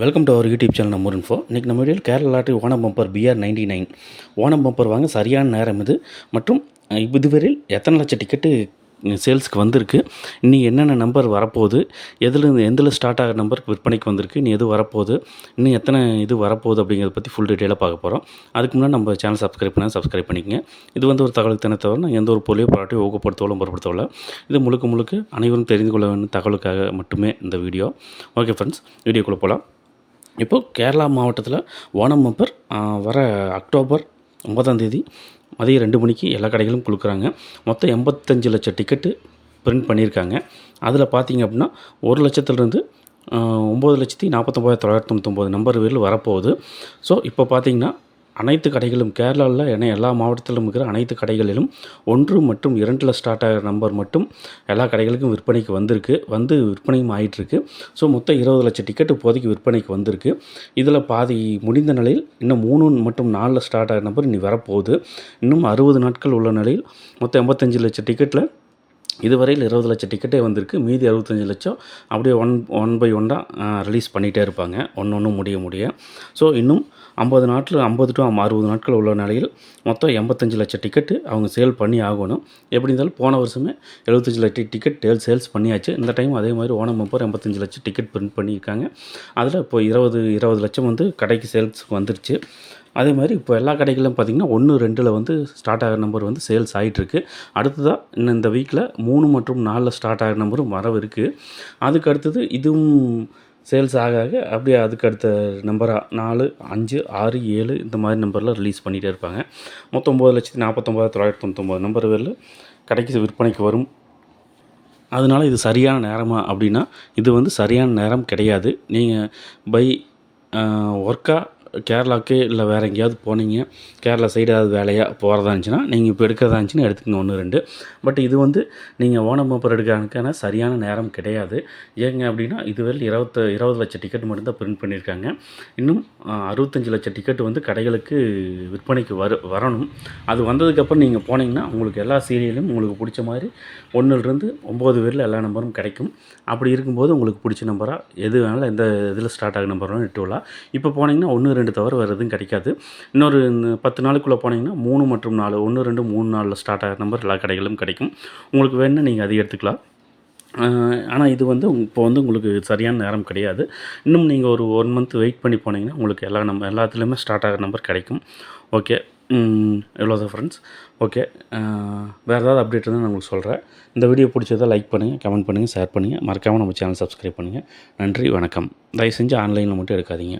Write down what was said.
Welcome to our YouTube channel நம்ம info இன்றைக்கி நம்ம வீடியோவில் Kerala lottery Onam bumper B R ninety nine Onam bumper வாங்க சரியான நேரம் இது. மற்றும் இதுவரையில் எத்தனை லட்சம் டிக்கெட்டு சேல்ஸ்க்கு வந்திருக்கு. இன்னி என்னென்ன நம்பர் வரப்போகுது? எதில் எந்தில் ஸ்டார்ட் ஆகிற நம்பருக்கு விற்பனைக்கு வந்திருக்கு? இனி எது வரப்போகுது? இன்னும் எத்தனை இது வரப்போகுது அப்படிங்கிறத பற்றி ஃபுல் டீட்டெயிலாக பார்க்க போகிறோம் அதுக்கு முன்னாடி நம்ம சேனல் சப்ஸ்கிரைப் பண்ணால் சப்ஸ்கிரைப் பண்ணிக்கங்க. இது வந்து ஒரு தகவலுக்கு தானே தவிர நான் எந்த ஒரு பொருளையோ பாராட்டியோ ஊக்கப்படுத்தவளோ பொருட்படுத்தவில்லை இது முழுக்க முழுக்க அனைவரும் தெரிந்து கொள்ள வேண்டிய தகவலுக்காக மட்டுமே இந்த வீடியோ. ஓகே ஃப்ரெண்ட்ஸ் வீடியோக்குள்ளே போகலாம் இப்போது கேரளா மாவட்டத்தில் ஓணம் பம்பர் வர அக்டோபர் ஒன்பதாம் தேதி மதியம் ரெண்டு மணிக்கு எல்லா கடைகளும் கொடுக்குறாங்க. மொத்தம் எண்பத்தஞ்சு லட்சம் டிக்கெட்டு பிரிண்ட் பண்ணியிருக்காங்க. அதில் பார்த்தீங்க அப்படின்னா ஒரு லட்சத்துலேருந்து ஒம்பது லட்சத்தி நாற்பத்தொம்பதாயிரத்தி தொள்ளாயிரத்தி தொண்ணூத்தொம்பது நம்பர் பேரில் வரப்போகுது. ஸோ இப்போ பார்த்தீங்கன்னா அனைத்து கடைகளும் கேரளாவில் என எல்லா மாவட்டத்திலும் இருக்கிற அனைத்து கடைகளிலும் ஒன்று மற்றும் இரண்டில் ஸ்டார்ட் ஆகிற நம்பர் மட்டும் எல்லா கடைகளுக்கும் விற்பனைக்கு வந்திருக்கு. வந்து விற்பனையும் ஆகிட்டுருக்கு ஸோ மொத்தம் இருபது லட்சம் டிக்கெட் இப்போதைக்கு விற்பனைக்கு வந்திருக்கு. இதில் பாதி முடிந்த நிலையில் இன்னும் மூணு மற்றும் நாலில் ஸ்டார்ட் ஆகிற நம்பர் இனி வரப்போகுது. இன்னும் அறுபது நாட்கள் உள்ள நிலையில் மொத்தம் எண்பத்தஞ்சு லட்சம் டிக்கெட்டில் இதுவரையில் இருபது லட்சம் டிக்கெட்டே வந்திருக்கு. மீதி அறுபத்தஞ்சு லட்சம் அப்படியே ஒன் ஒன் பை ஒன்னாக ரிலீஸ் பண்ணிகிட்டே இருப்பாங்க. ஒன்று ஒன்று முடிய முடிய. ஸோ இன்னும் ஐம்பது நாட்டில் ஐம்பது டு அறுபது நாட்கள் உள்ள நிலையில் மொத்தம் எண்பத்தஞ்சு லட்சம் டிக்கெட்டு அவங்க சேல் பண்ணி ஆகணும். எப்படி இருந்தாலும் போன வருஷமே எழுபத்தஞ்சு லட்சம் டிக்கெட் டேல் சேல்ஸ் பண்ணியாச்சு. இந்த டைம் அதே மாதிரி ஓணம் அப்போ எண்பத்தஞ்சு லட்சம் டிக்கெட் பிரிண்ட் பண்ணியிருக்காங்க. அதில் இப்போ இருபது இருபது லட்சம் வந்து கடைக்கு சேல்ஸுக்கு வந்துருச்சு. அதே மாதிரி இப்போ எல்லா கடைகளிலும் பார்த்திங்கன்னா ஒன்று ரெண்டில் வந்து ஸ்டார்ட் ஆகிற நம்பர் வந்து சேல்ஸ் ஆகிட்டுருக்கு அடுத்ததாக இன்னும் இந்த வீக்கில் மூணு மற்றும் நாலில் ஸ்டார்ட் ஆகிற நம்பரும் வரவிருக்கு அதுக்கு அடுத்தது இதுவும் சேல்ஸ் ஆக ஆக அப்படியே அதுக்கு அடுத்த நம்பராக நாலு அஞ்சு ஆறு ஏழு இந்த மாதிரி நம்பரில் ரிலீஸ் பண்ணிகிட்டே இருப்பாங்க. மொத்தம் ஒம்பது லட்சத்தி நாற்பத்தொம்பது தொள்ளாயிரத்தி தொண்ணூத்தொம்பது நம்பர் வரையில் கடைக்கு விற்பனைக்கு வரும். அதனால் இது சரியான நேரமா அப்படின்னா இது வந்து சரியான நேரம் கிடையாது. நீங்கள் பை ஒர்க்காக கேரளாவுக்கு இல்லை வேறு எங்கேயாவது போனீங்க கேரளா சைடு ஏதாவது வேலையாக போகிறதா இருந்துச்சுன்னா நீங்கள் இப்போ எடுக்கிறதா இருந்துச்சுன்னா எடுத்துக்கங்க ஒன்று ரெண்டு. பட் இது வந்து நீங்கள் ஓணம் பேப்பர் எடுக்கிறதுக்கான சரியான நேரம் கிடையாது. ஏங்க அப்படின்னா இதுவரை இருபத்த இருபது லட்சம் டிக்கெட் மட்டும்தான் பிரிண்ட் பண்ணியிருக்காங்க. இன்னும் அறுபத்தஞ்சு லட்சம் டிக்கெட் வந்து கடைகளுக்கு விற்பனைக்கு வர வரணும். அது வந்ததுக்கப்புறம் நீங்கள் போனீங்கன்னா உங்களுக்கு எல்லா சீரியலும் உங்களுக்கு பிடிச்ச மாதிரி ஒன்றுலேருந்து ஒம்பது பேரில் எல்லா நம்பரும் கிடைக்கும். அப்படி இருக்கும்போது உங்களுக்கு பிடிச்ச நம்பராக எது வேணாலும் எந்த இதில் ஸ்டார்ட் ஆகிற நம்பர் வேணாலும் இட்டு விடலாம் இப்போ போனீங்கன்னா ஒன்று ரெண்டு தவிர வேறு எதுவும் கிடைக்காது. இன்னொரு பத்து நாளுக்குள்ளே போனீங்கன்னா மூணு மற்றும் நாலு ஒன்று ரெண்டு மூணு நாளில் ஸ்டார்ட் ஆகிற நம்பர் எல்லா கடைகளும் கிடைக்கும். உங்களுக்கு வேணும்னா நீங்கள் அதை எடுத்துக்கலாம். ஆனால் இது வந்து இப்போ வந்து உங்களுக்கு சரியான நேரம் கிடையாது. இன்னும் நீங்கள் ஒரு ஒன் மந்த் வெயிட் பண்ணி போனீங்கன்னா உங்களுக்கு எல்லா நம்பர் எல்லாத்துலேயுமே ஸ்டார்ட் ஆகிற நம்பர் கிடைக்கும். ஓகே எவ்வளோதான் ஃப்ரெண்ட்ஸ் ஓகே வேறு ஏதாவது அப்டேட் இருந்தால் நான் உங்களுக்கு சொல்கிறேன் இந்த வீடியோ பிடிச்சதா லைக் பண்ணுங்கள் கமெண்ட் பண்ணுங்கள் ஷேர் பண்ணுங்கள் மறக்காமல் நம்ம சேனல் சப்ஸ்கிரைப் பண்ணுங்கள் நன்றி வணக்கம். தயவு செஞ்சு ஆன்லைனில் மட்டும் எடுக்காதீங்க.